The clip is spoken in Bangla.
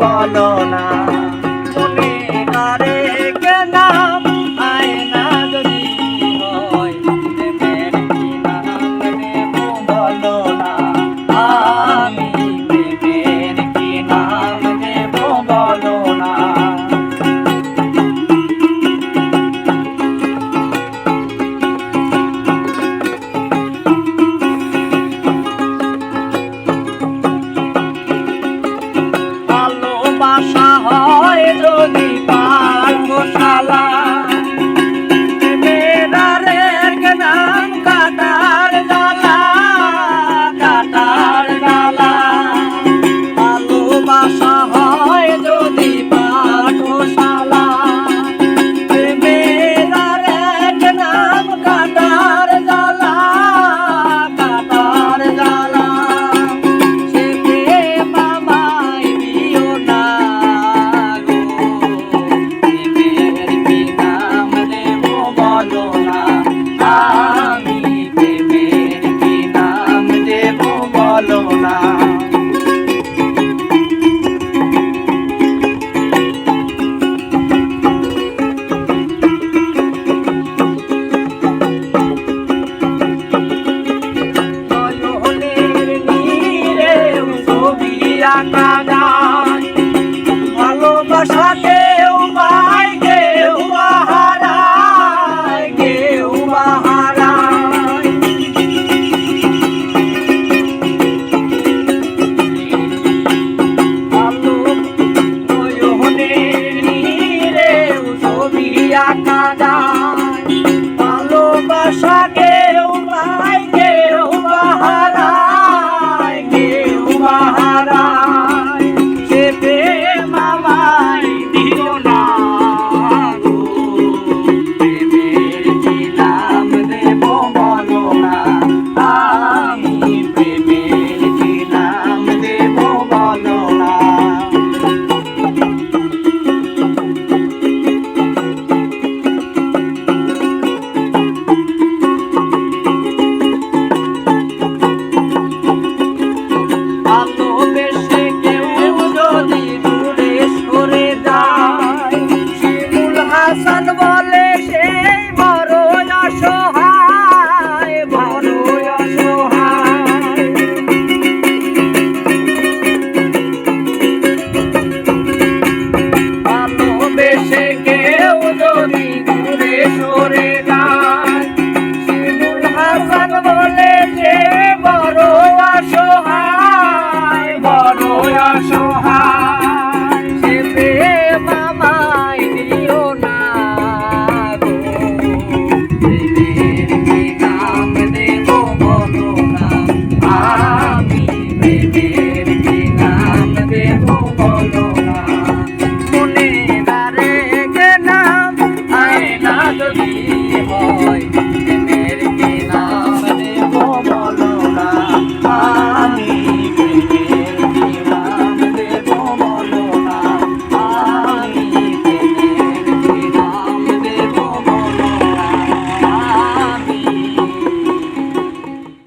বলো না। টাকা নাই ভালোবাসা কেউ পায় কেউ বাহারায় কেউ বাহারায় ভালো নয়নে নীরে ছবি